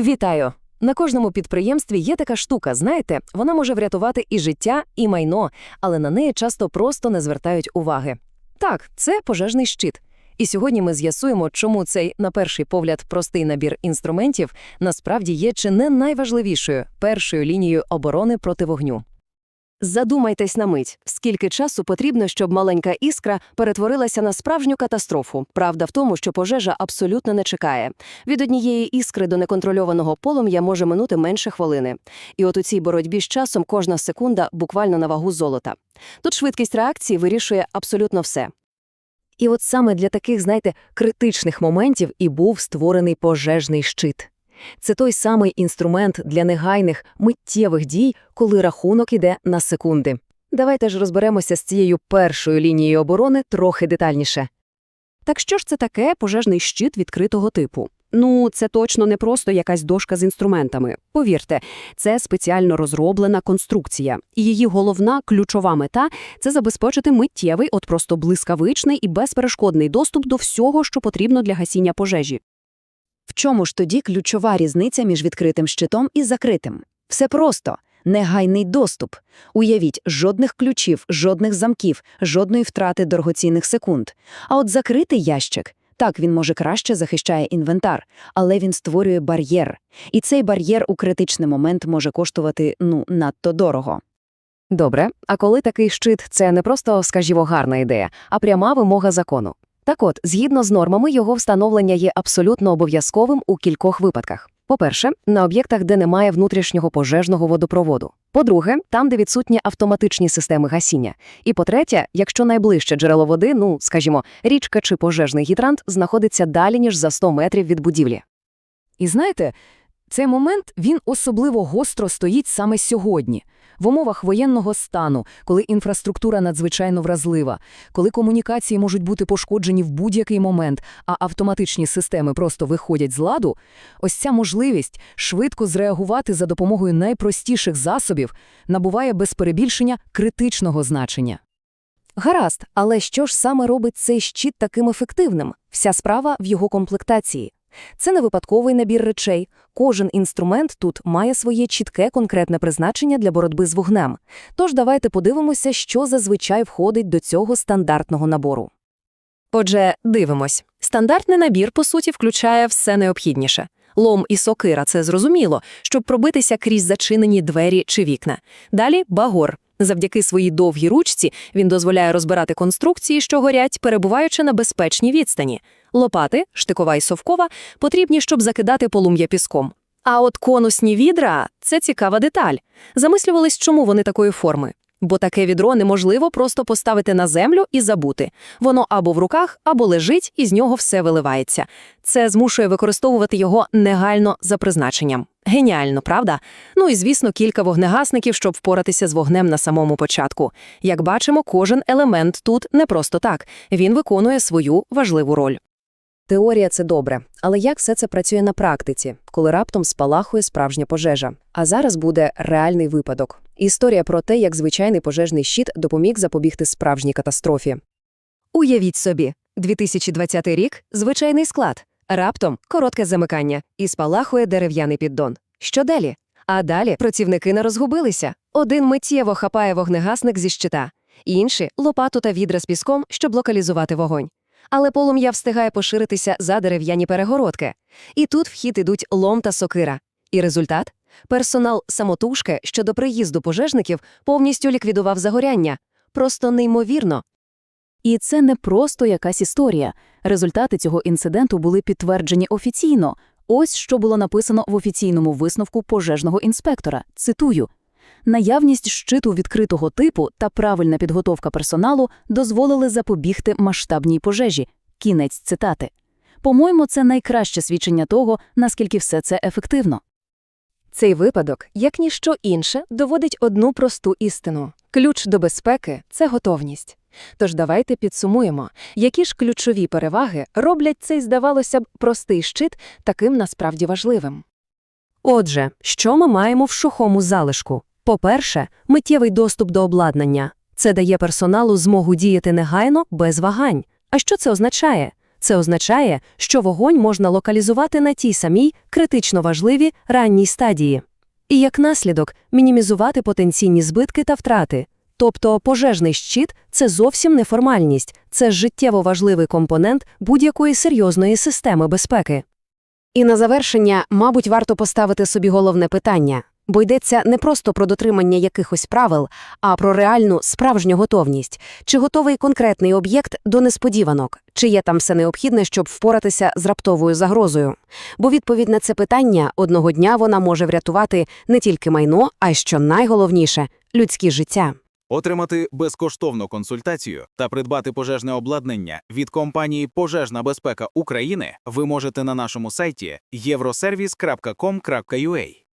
Вітаю! На кожному підприємстві є така штука, знаєте, вона може врятувати і життя, і майно, але на неї часто просто не звертають уваги. Так, це пожежний щит. І сьогодні ми з'ясуємо, чому цей, на перший погляд, простий набір інструментів насправді є чи не найважливішою першою лінією оборони проти вогню. Задумайтесь на мить, скільки часу потрібно, щоб маленька іскра перетворилася на справжню катастрофу. Правда в тому, що пожежа абсолютно не чекає. Від однієї іскри до неконтрольованого полум'я може минути менше хвилини. І от у цій боротьбі з часом кожна секунда буквально на вагу золота. Тут швидкість реакції вирішує абсолютно все. І от саме для таких, знаєте, критичних моментів і був створений пожежний щит. Це той самий інструмент для негайних, миттєвих дій, коли рахунок іде на секунди. Давайте ж розберемося з цією першою лінією оборони трохи детальніше. Так що ж це таке пожежний щит відкритого типу? Ну, це точно не просто якась дошка з інструментами. Повірте, це спеціально розроблена конструкція, і її головна ключова мета це забезпечити миттєвий, от просто блискавичний і безперешкодний доступ до всього, що потрібно для гасіння пожежі. В чому ж тоді ключова різниця між відкритим щитом і закритим? Все просто. Негайний доступ. Уявіть, жодних ключів, жодних замків, жодної втрати дорогоцінних секунд. А от закритий ящик, так, він може краще захищає інвентар, але він створює бар'єр. І цей бар'єр у критичний момент може коштувати, ну, надто дорого. Добре, а коли такий щит це не просто, скажімо, гарна ідея, а пряма вимога закону. Так от, згідно з нормами, його встановлення є абсолютно обов'язковим у кількох випадках. По-перше, на об'єктах, де немає внутрішнього пожежного водопроводу. По-друге, там, де відсутні автоматичні системи гасіння. І по-третє, якщо найближче джерело води, ну, скажімо, річка чи пожежний гідрант, знаходиться далі, ніж за 100 метрів від будівлі. І знаєте, цей момент він особливо гостро стоїть саме сьогодні, в умовах воєнного стану, коли інфраструктура надзвичайно вразлива, коли комунікації можуть бути пошкоджені в будь-який момент, а автоматичні системи просто виходять з ладу, ось ця можливість швидко зреагувати за допомогою найпростіших засобів набуває без перебільшення критичного значення. Гаразд, але що ж саме робить цей щит таким ефективним? Вся справа в його комплектації. Це не випадковий набір речей. Кожен інструмент тут має своє чітке конкретне призначення для боротьби з вогнем. Тож давайте подивимося, що зазвичай входить до цього стандартного набору. Отже, дивимось. Стандартний набір, по суті, включає все необхідніше. Лом і сокира це зрозуміло, щоб пробитися крізь зачинені двері чи вікна. Далі багор. Завдяки своїй довгій ручці він дозволяє розбирати конструкції, що горять, перебуваючи на безпечній відстані. Лопати, штикова і совкова, потрібні, щоб закидати полум'я піском. А от конусні відра це цікава деталь. Замислювались, чому вони такої форми. Бо таке відро неможливо просто поставити на землю і забути. Воно або в руках, або лежить, і з нього все виливається. Це змушує використовувати його негально за призначенням. Геніально, правда? Ну і звісно, кілька вогнегасників, щоб впоратися з вогнем на самому початку. Як бачимо, кожен елемент тут не просто так. Він виконує свою важливу роль. Теорія це добре, але як все це працює на практиці, коли раптом спалахує справжня пожежа? А зараз буде реальний випадок. Історія про те, як звичайний пожежний щит допоміг запобігти справжній катастрофі. Уявіть собі, 2020 рік – звичайний склад. Раптом коротке замикання і спалахує дерев'яний піддон. Що далі? А далі працівники не розгубилися. Один миттєво хапає вогнегасник зі щита, інші – лопату та відра з піском, щоб локалізувати вогонь. Але полум'я встигає поширитися за дерев'яні перегородки. І тут в хід ідуть лом та сокира. І результат? Персонал самотужки, що до приїзду пожежників повністю ліквідував загоряння. Просто неймовірно. І це не просто якась історія. Результати цього інциденту були підтверджені офіційно. Ось що було написано в офіційному висновку пожежного інспектора. Цитую. Наявність щиту відкритого типу та правильна підготовка персоналу дозволили запобігти масштабній пожежі. Кінець цитати. По-моєму, це найкраще свідчення того, наскільки все це ефективно. Цей випадок, як ніщо інше, доводить одну просту істину. Ключ до безпеки – це готовність. Тож давайте підсумуємо, які ж ключові переваги роблять цей, здавалося б, простий щит таким насправді важливим. Отже, що ми маємо в сухому залишку? По-перше, миттєвий доступ до обладнання. Це дає персоналу змогу діяти негайно, без вагань. А що це означає? Це означає, що вогонь можна локалізувати на тій самій критично важливій ранній стадії. І як наслідок мінімізувати потенційні збитки та втрати. Тобто пожежний щит – це зовсім не формальність, це життєво важливий компонент будь-якої серйозної системи безпеки. І на завершення, мабуть, варто поставити собі головне питання, бо йдеться не просто про дотримання якихось правил, а про реальну справжню готовність. Чи готовий конкретний об'єкт до несподіванок? Чи є там все необхідне, щоб впоратися з раптовою загрозою? Бо відповідь на це питання одного дня вона може врятувати не тільки майно, а й що найголовніше людські життя. Отримати безкоштовну консультацію та придбати пожежне обладнання від компанії Пожежна безпека України ви можете на нашому сайті euroservice.com.ua.